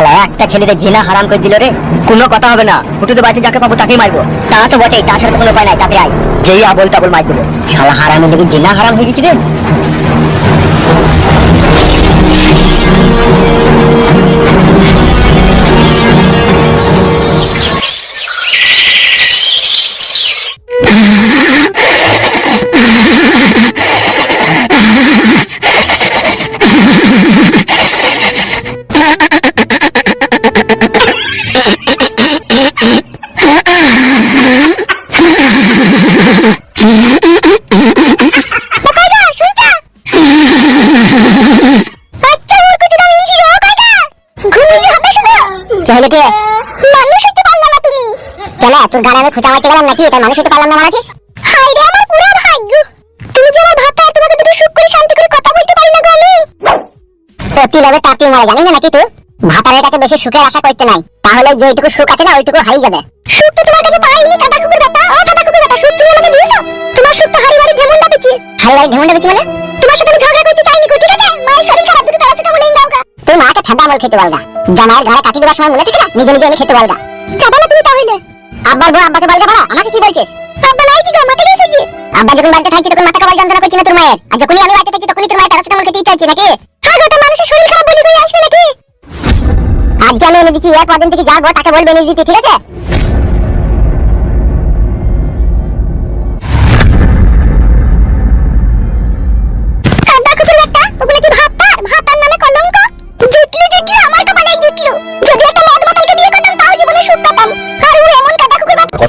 শালা, একটা ছেলেকে জিনা হারাম করে দিল রে। কোনো কথা হবে না। ফুটু তো বাড়িতে যাকে পাবো তাকেই মারবো। তা তো বটেই, তার সাথে কোনো উপায় নাই, তাকে আয়। যেই আবল তাবল মার দেবো শালা হারামে লেগে জিনা হারাম হয়ে গেছি রে। ছেলেকে মানুষ হতে পারলাম না তুমি। কেন? তোর গানে আমি খোঁচা মারতে গেলাম নাকি? তাই মানুষ হতে পারলাম না মারাছিস হাই রে আমার পুরো ভাগ্য। তুমি যে আমার ভাতা তোমাকে দুটো সুখ করে শান্তি করে কথা বলতে পারি না গো আমি। অতি লবে তাতি মারা জানি না নাকি তুই? ভাতারের কাছে বেশি সুখের আশা করতে নাই। তাহলে যেটুকু সুখ আছে না ওইটুকু হারিয়ে যাবে। সুখ তো তোমার কাছে পাইনি কুকুর ও কুকুর বেটা সুখ তুমি আমাকে দিয়েছ? তোমার সুখ তো হারি বাড়ি ঢেমুন্ডা পেছি হারি বাড়ি ঢেমুন্ডা পেছি মানে? তোমার সাথে আমি ঝগড়া করতে চাইনি ঠিক আছে? মায়ের শরীর খারাপ দুটো প্যারাসিটামল এনে দাও গা মাকে খেতে বলগা জামাইয়ের ঘরে কাটি দেওয়ার সময় মনে থাকে না? নিজে নিজে আমি খেতে বলগা যাবা না তুমি তাহলে। আব্বার বউ আব্বাকে বলগা ভাড়া আমাকে কি বলছিস? আব্বা নাই কি গো মাকে দিয়ে ফেজি আব্বা যখন বাড়িতে থাকছে, তখন মাথা কবাল যন্ত্রণা করছি না তোর মায়ের। আর যখনই আমি বাড়িতে থাকি তখনই তোর মায়ের প্যারাসিটামল খেতে ইচ্ছা হচ্ছে নাকি? হ্যাঁ গো তো মানুষের শরীর খারাপ বলি বই আসবে নাকি? আজকে আমি এনে দিচ্ছি এক কদিন থেকে যাব তাকে বলবে এনে দিতে, ঠিক আছে?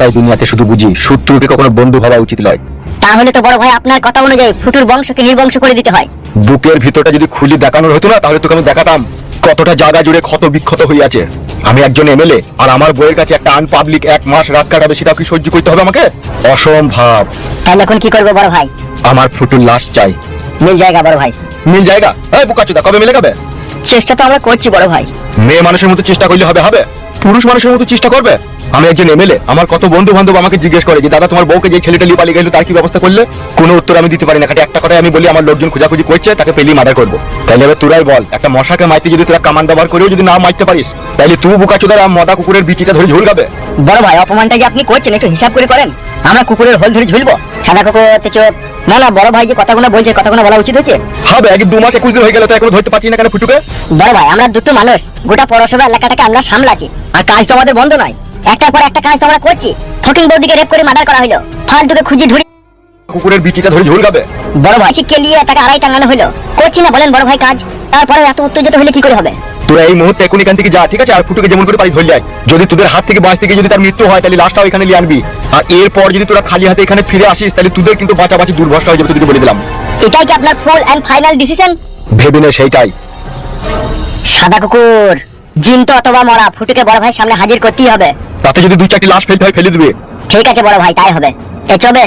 কথাই দুনিয়াতে শুধু বুঝি শত্রুকে কখনো বন্ধু ভাবা উচিত নয়। তাহলে তো বড় ভাই আপনার কথা অনুযায়ী ফুটুর বংশকে নির্বংশ করে দিতে হয়। বুকের ভিতরটা যদি খুলি দেখানোর হতো না তাহলে তোকে আমি দেখাতাম। কতটা জায়গা জুড়ে ক্ষত বিক্ষত হয়ে আছে আমি একজন এমএলএ আর আমার বইয়ের কাছে একটা আনপাবলিক এক মাস রাত কাটাবে সেটা কি সহ্য করতে হবে আমাকে? অসম্ভব। তাহলে এখন কি করব বড় ভাই? আমার ফুটুর লাশ চাই। মিল জায়গা বড় ভাই। মিল জায়গা? এই বুকাচুদা কবে মিলে যাবে চেষ্টা তো আমরা করছি বড় ভাই। মেয়ে মানুষের মতো চেষ্টা করলে হবে হবে? পুরুষ মানুষের মতো চেষ্টা করবে? আমি একজন এমএলএ আমার কত বন্ধু বান্ধব আমাকে জিজ্ঞেস করে যে দাদা তোমার বউকে যে ছেলেটা লিয়ে পালিয়ে গেল তার কি ব্যবস্থা করলে? কোনো উত্তর আমি দিতে পারি না খালি একটা কথাই আমি বলি আমার লোকজন খোঁজাখুঁজি করছে তাকে পেলি মার্ডার করব। তাইলে এবার তোরাই বল একটা মশাকে মাইতে যদি তোরা কামান ব্যবহার করেও যদি না মারতে পারিস তাইলে তুই বুকাচুদার মদা কুকুরের বিচিটা ধরে ঝুল গাবে বড় ভাই অপমানটা যে আপনি করছেন? একটু হিসাব করে করেন। আমরা কুকুরের হোল ধরে ঝুলবো। সাদা কুকুর চুপ না না বড় ভাই যে কথাগুলো বলছে কথাগুলো বলা উচিত হচ্ছে। হবে এক দু মাস একুশ দিন হয়ে গেল তো এখনও ধরতে পারছি না কেন ফুটুকে? বড় ভাই আমরা দুটো মানুষ গোটা পৌরসভা এলাকাটাকে আমরা সামলাচ্ছি আর কাজ তো আমাদের বন্ধ নয়। একটার পর একটা কাজ তো আমরা করছি। ফকিং বৌদিকে রেপ করে মার্ডার করা হলো ফালতুকে খুঁজে ধরে কুকুরের বিচিটা ধরে ঝুল গাবে বড় ভাই শিখকে নিয়ে তাকে আড়াই টাঙানো হলো করছি না বলেন বড় ভাই কাজ। তারপরে এত উত্তেজিত হলে কি করে হবে? তোরা এই মুহূর্তে এখন এখান থেকে যা ঠিক আছে? আর ফুটুকে যেমন করে পারি ধরে যায় যদি তোদের হাত থেকে বাঁচ থেকে যদি তার মৃত্যু হয় তাহলে লাশটাও এখানে নিয়ে আনবি। আর এরপর যদি তোরা খালি হাতে এখানে ফিরে আসিস তাহলে তোদের কিন্তু বাঁচাবাঁচি দুর্ভরসা হয়ে যাবে তোদেরকে বলে দিলাম। এটাই কি আপনার ফুল এন্ড ফাইনাল ডিসিশন ভেবে নে সেইটাই। সাদা কুকুর জিন তো অথবা মরা ফুটুকে বড় ভাই সামনে হাজির করতেই হবে। তাতে যদি দুই চারটি লাশ ফেলতে হয়, ফেলে দিবে। ঠিক আছে, বড় ভাই, তাই হবে। এ চবে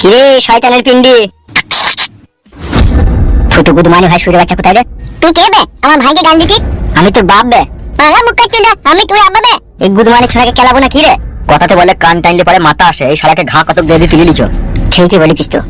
কিরে, শয়তানের পিন্ডি? ফুটু গুদমানি ভাই সুরে বাচ্চা কোথায় রে? তুই কে বে আমার ভাইকে গান দিতি? আমি তোর বাপ বে আরে মুখ কাটতে দে, আমি তুই আব্বা এই গুদমানি ছেলেকে খেলাবো না কি রে? কথাতে বলে কান টাইনলে পরে মাথা আসে। এই শালাকে ঘা কত দিয়ে দিয়ে তুলে লিছো ঠিকই বলেছিস তো।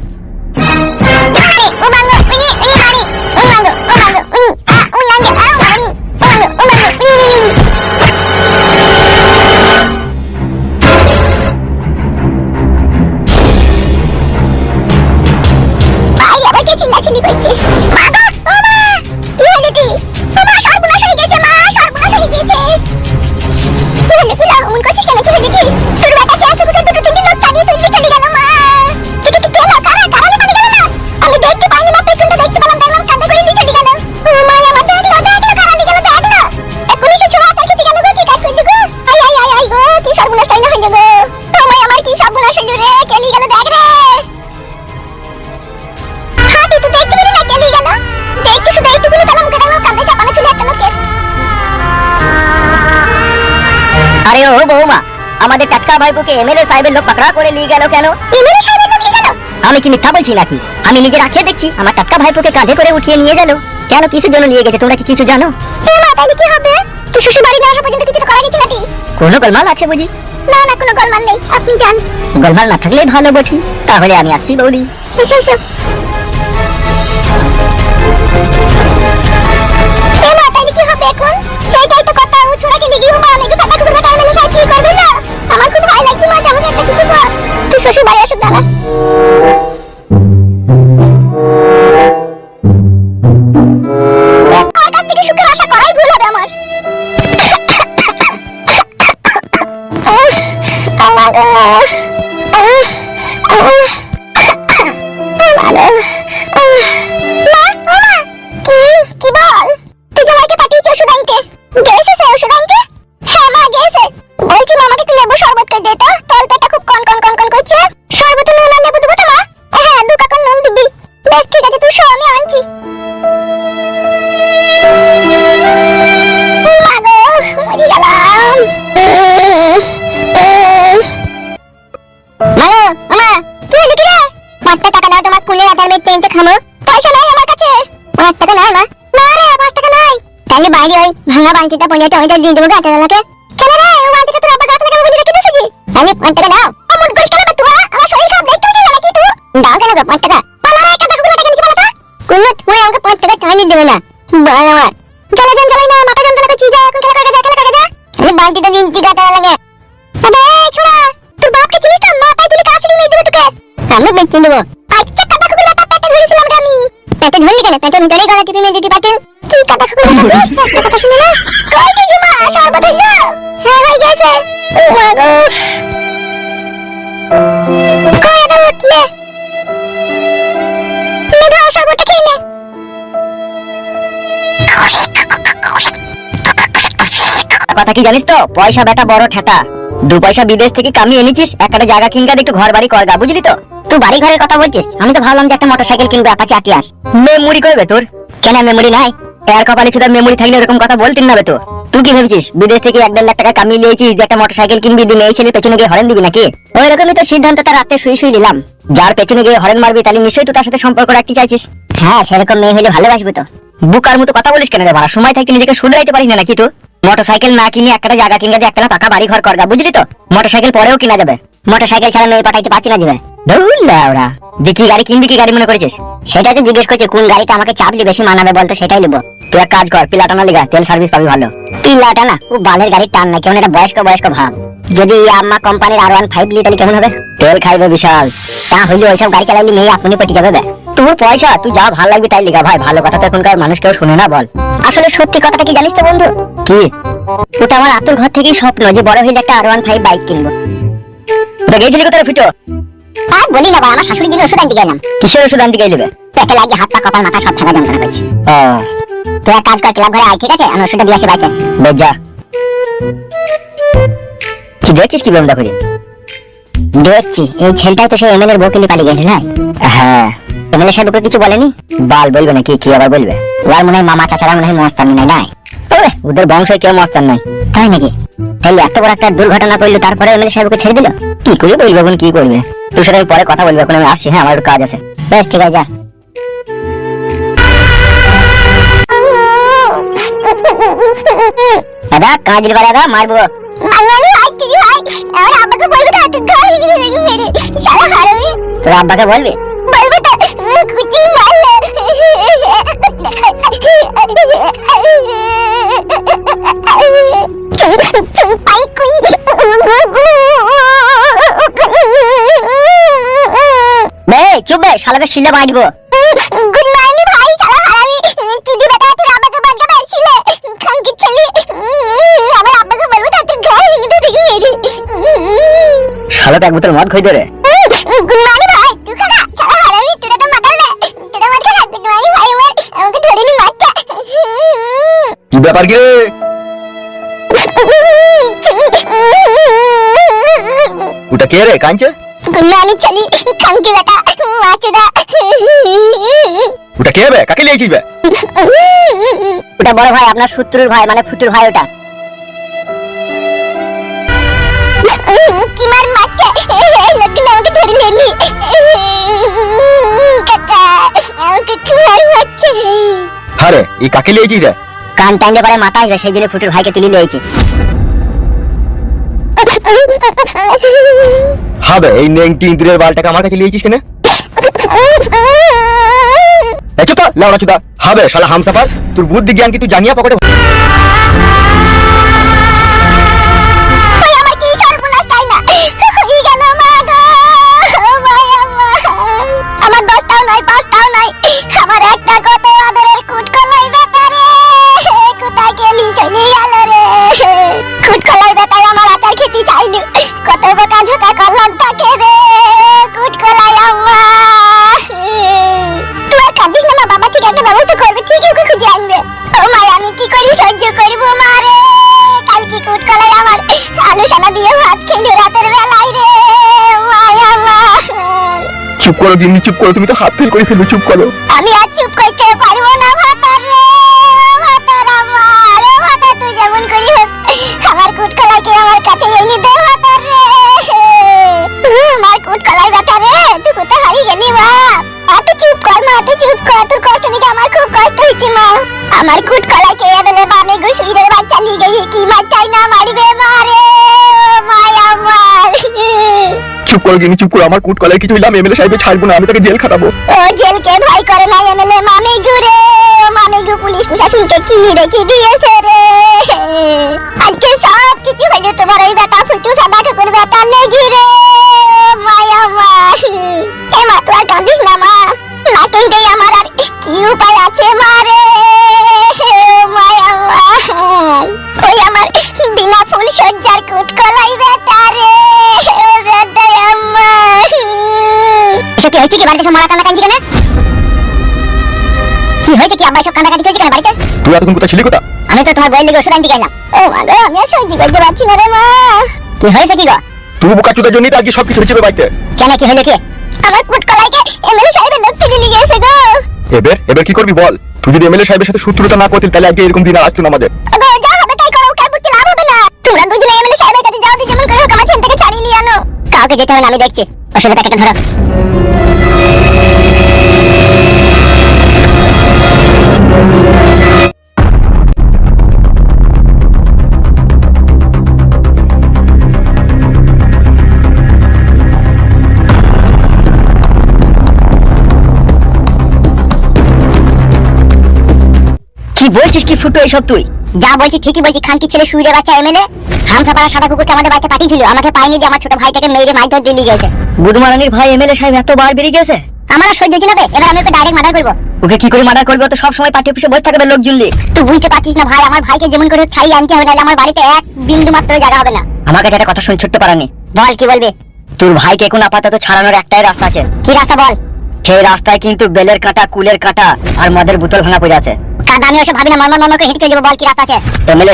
আমাদের টাটকা ভাইপোকে এমএলএ সাহেবের লোক পাকড়া করে নিয়ে গেল কেন? এমএলএ সাহেবের লোক নিয়ে গেল? আমি কি মিথ্যা বলছি নাকি? আমি নিজের আঁখে দেখছি আমার টাটকা ভাইপোকে কাঁধে করে উঠিয়ে নিয়ে গেল। কেন কিসের জন্য নিয়ে গেছে তোমরা কি কিছু জানো? তাহলে কি হবে? তুই শ্বশুর বাড়ি না আসা পর্যন্ত কিছু তো করা গেছে নাকি? কোনো গোলমাল আছে বুঝি? না না কোনো গোলমাল নেই আপনি যান। গোলমাল না থাকলেই ভালো বটি। তাহলে আমি আসছি বৌদি। এসো এসো। কি হবে এখন? সেইটাই তো কথা ও ছোড়াকে লিগি হুমা গো ফাটা কুকুরটা টাইম এলে কি করবে না? আমার খুব ভয় লাগছে মা যাব একটা কিছু কর। তুই শ্বশুর বাড়ি আসুক দাঁড়া। লেবু শরবত করে দে তো তল পেটটা খুব কন কন কন কন করছে। শরবতে নুন আর লেবু দেবো তো মা হ্যাঁ দু কাকন নুন দিবি। বেশ, ঠিক আছে, তুই শো, আমি আনছি। ভাঙা বালতিটা পড়ে টমেটো দিয়ে দেবো গাছ পাঁচ টাকা দাও। অমন করিস কেন বে আমার শরীর খারাপ, দেখতে পাচ্ছিস নাকি তুই? দাও কেন গো পাঁচ টাকা পালা রে কাটা কুকুর টাকা নিতে পালা তুই আমাকে পাঁচ টাকা দেবে না। বাল আমার। জ্বালা জ্বালা জ্বালাই না, মাথা যন্ত্রণা করছিস, যা, এখন খেলা করে যা খেলা করে যা তাহলে বালতিটা দিন, কি দেবো আমি আচ্ছা কাটা কুকুর বেটা পেটে ধরেছিলাম রে আমি। পেটে ধরলি কথা শুনে না। কই কি জমা শরবত কথা কি জানিস তো? পয়সা বেটা বড় ঠেটা দু পয়সা বিদেশ থেকে কামিয়ে এনেছিস একটা জায়গা কিনকা একটু ঘর বাড়ি করগা বুঝলি তো? তুই বাড়ি ঘরের কথা বলছিস? আমি তো ভাবলাম যে একটা মোটরসাইকেল কিনবো আপাচি আটিয়ার মেমোরি করবে তোর? কেন মেমোরি নাই? এর কপালে শুধু মেমোরি থাকলে এরকম কথা বলতেন না তো। তুই কি ভেবেছিস, বিদেশ থেকে এক দেড় লাখ টাকা কামিয়ে নিয়েছিস যে একটা মোটরসাইকেল কিনবি দিয়ে মেয়ে ছেলে পেছনে গিয়ে হরেন দিবি নাকি? ওই রকমই তো সিদ্ধান্ত তার রাতে শুয়ে শুয়ে নিলাম। যার পেছনে গিয়ে হরেন মারবি, তাহলে নিশ্চয়ই তুই তার সাথে সম্পর্ক রাখতে চাইছিস। হ্যাঁ সেরকম মেয়ে হলে ভালোবাসবো তো। বুকার মতো কথা বলিস কেন রে বাড়া সময় থাকতে নিজেকে শুধরাইতে পারিস না নাকি তুই? মোটরসাইকেল না কিনে একটা জায়গা কিনবে দিয়ে একটা পাকা বাড়ি ঘর কর করগা বুঝলি তো? মোটরসাইকেল পরেও কিনা যাবে। মোটরসাইকেল ছাড়া মেয়ে পাঠাইতে পারছি না যাবে ওরা দেখি গাড়ি কিনবি, কি গাড়ি মনে করেছিস? সেটা তো জিজ্ঞেস করছে, কোন গাড়িটা আমাকে চাপলি বেশি মানাবে বলতো, সেটাই নেব। তুই এক কাজ কর পিলাটানা লিগা তেল সার্ভিস পাবি ভালো। পিলাটানা? ও বালের গাড়ির টান না কেমন একটা বয়স্ক বয়স্ক ভাব। যদি আম্মা কোম্পানির আর ওয়ান ফাইভ তাহলে কেমন হবে? তেল খাইবে বিশাল। তা হইলে ওইসব গাড়ি চালাইলে মেয়ে আপনি পেটে যাবে তোর পয়সা তুই যা ভালো লাগবে তাই লিগা। ভাই ভালো কথা তো এখনকার মানুষ কেউ শুনে না বল। আসলে সত্যি কথাটা কি জানিস তো বন্ধু? কি? ওটা আমার আতুর ঘর থেকেই স্বপ্ন যে বড় হইলে একটা আর ওয়ান ফাইভ বাইক কিনবো। ওটা গেছিলি কোথায় ফিটো? আর বলি না আমার শাশুড়ি জন্য ওষুধ আনতে গেলাম। কিসের ওষুধ আনতে গেলিবে পেটে লাগিয়ে হাত পা কপাল মাথা সব থাকা যন্ত্রণা করছে। ও। তুই এক কাজ কর ক্লাব ঘরে আয় ঠিক আছে? আমি ওষুধটা দিয়ে আসি বাইকে বেশ যা। কি দেখছিস কি বন্ধ করে দেখছি। এই ছেলেটাই তো সেই এমএলএ এর বউকে নিয়ে পালিয়ে গেল না হ্যাঁ। এমএলএ সাহেব ওকে কিছু বলেনি? বাল বলবে না কি কি আবার বলবে? ওর মনে হয় মামা চাচারা মনে হয় মস্তান নাই নাই? ওরে, ওদের বংশে কেউ মস্তান নাই। তাই নাকি? তাহলে এত বড় একটা দুর্ঘটনা করল তারপরে এমএলএ সাহেব ওকে ছেড়ে দিল? কি করে বলবে এখন কি করবে? তোর সাথে পরে কথা বলব এখন আমি আসছি হ্যাঁ আমার কাজ আছে। বেশ ঠিক আছে যা। দাদা কাজ দিলে দাদা মারবো। মালমালি ভাই চিনি ভাই? আমার আব্বাকে বলবি না তুই ঘরে গিয়ে দেখবি মেরে। সারা হারামি তোর আব্বাকে বলবি? বলবি না কুচি মারলে। পাই কুই বে চুপ বে শালাকে শিলে মারবো। গুমানি ভাই আমার আমাকে ধরে নি কি ব্যাপার? ওটা কে রে গুমানি চলি বেটা মাচুদা ওটা কে বে? কাকে লিয়েছিস বে? ওটা বড় ভাই আপনার শত্রুর ভাই মানে ফুটুর ভাই ওটা। কি মার আমাকে ধরে নেনি আমাকে হ্যাঁ এই কাকে লিয়েছিস রে? কান টাইলে পরে মাথা আসবে সেই জন্য ফুটুর ভাইকে তুলে লিয়েছি হবে এই নেংটি ইন্দ্রের বালটাকে আমার কাছে লিয়েছিস কেন? এই চুপ লাউড়া চুদা। হবে শালা হামসাফার তোর বুদ্ধি জ্ঞান কি তুই জানিয়া পকেটে আমার দশটাও চুপ করো দিন চুপ করো, তুমি তো হাত ফেল করে ফেলো চুপ করো। আমি আর চুপ করতে পারব না, ভাতার রে ভাতার আমার ভাতা তুই যেমন করি আমার কুটকলাইকে আমার কাছে এনে দে, ভাতার রে। আমার কুটকলাই ব্যথা রে, তুই কোথায় হারিয়ে গেলি, মা? এত চুপ কর, মা, এত চুপ কর, তোর কষ্ট দেখে আমার খুব কষ্ট হচ্ছে মা। আমার কুটকলাইকে এবেলে করো গিনি চুপ করো আমার কুট কলায় কিছু হইলাম এমএলএ সাহেবকে ছাড়বো না, আমি তাকে জেল খাটাবো। ও জেল কে ভয় করে না এমএলএ মামি ঘুরে ও মামি গু পুলিশ প্রশাসনকে নি রেখে দিয়েছে রে? আজকে সব কিছু হইল তোমার ওই বেটা ফুটু সাদা ঠাকুর বেটা লেগি রে। মায়া মা এ মা, তুই আর কাঁদিস না, মা। তুই এতক্ষণ কোথায় ছিলি কোথা আমি তো তোমার বইয়ের লিগে ওষুধ আনতে গেলাম। ও মা গো আমি আর সহ্য করতে পারছি না রে মা। কি হয়েছে কি গো? তুই বোকা চুদার জন্যই তো আজকে সবকিছু হচ্ছে বাড়িতে। কেন কি হলো কি? আমার পুটকলাইকে এমএলএ সাহেবের লোক তুলে নিয়ে গেছে গো। এবার এবার কি করবি বল? তুই যদি এমএলএ সাহেবের সাথে শত্রুতা না করতিল তাহলে আজকে এরকম দিন আর আসতো না আমাদের। যা হবে তাই করো কার পুটকে লাভ হবে না। তোমরা দুজনে এমএলএ সাহেবের কাছে যাও যেমন করে হোক আমার ছেলেটাকে ছাড়িয়ে নিয়ে আনো। কাউকে যেতে হবে না আমি দেখছি। প্যাকেটটা ধরো। বলছিস কি ফুটো এইসব তুই? যা বলছি ঠিকই বলছি খানকি ছেলে শুইরে বাচ্চা এমএলএ। হামসাপাড়া সাদা কুকুরকে আমাদের বাড়িতে পাঠিয়েছিল আমাকে পাইনি দিয়ে আমার ছোট ভাইটাকে মেরে মাইর ধরে দিয়ে গেছে। বুধমারানির ভাই এমএলএ সাহেব এত বার বেরিয়ে গেছে? আমার আর সহ্য হচ্ছে না এবার আমি ওকে ডাইরেক্ট মার্ডার করব। ওকে কি করে মার্ডার করবে? তো সব সময় পার্টি অফিসে বসে থাকবে লোক জুললি তুই বুঝতে পারছিস না ভাই আমার ভাইকে যেমন করে ছাই আনতে হবে নাহলে আমার বাড়িতে এক বিন্দু মাত্র জায়গা হবে না। আমার কাছে একটা কথা শুনে ছোট্ট পারানি। বল কি বলবি? তোর ভাইকে এখন আপাতত ছাড়ানোর একটাই রাস্তা আছে। কি রাস্তা বল? সেই রাস্তায় কিন্তু বেলের কাঁটা কুলের কাঁটা আর মদের বোতল ভাঙা পড়ে আছে। আমি ভাবি না হেঁটে বল কি রাত আছে?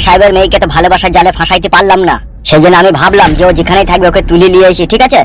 সাহেবের মেয়েকে তো ভালোবাসার জালে ফাঁসাইতে পারলাম না। সেই জন্য আমি ভাবলাম যে ও যেখানেই থাকবে ওকে তুলে নিয়ে এসে ঠিক আছে?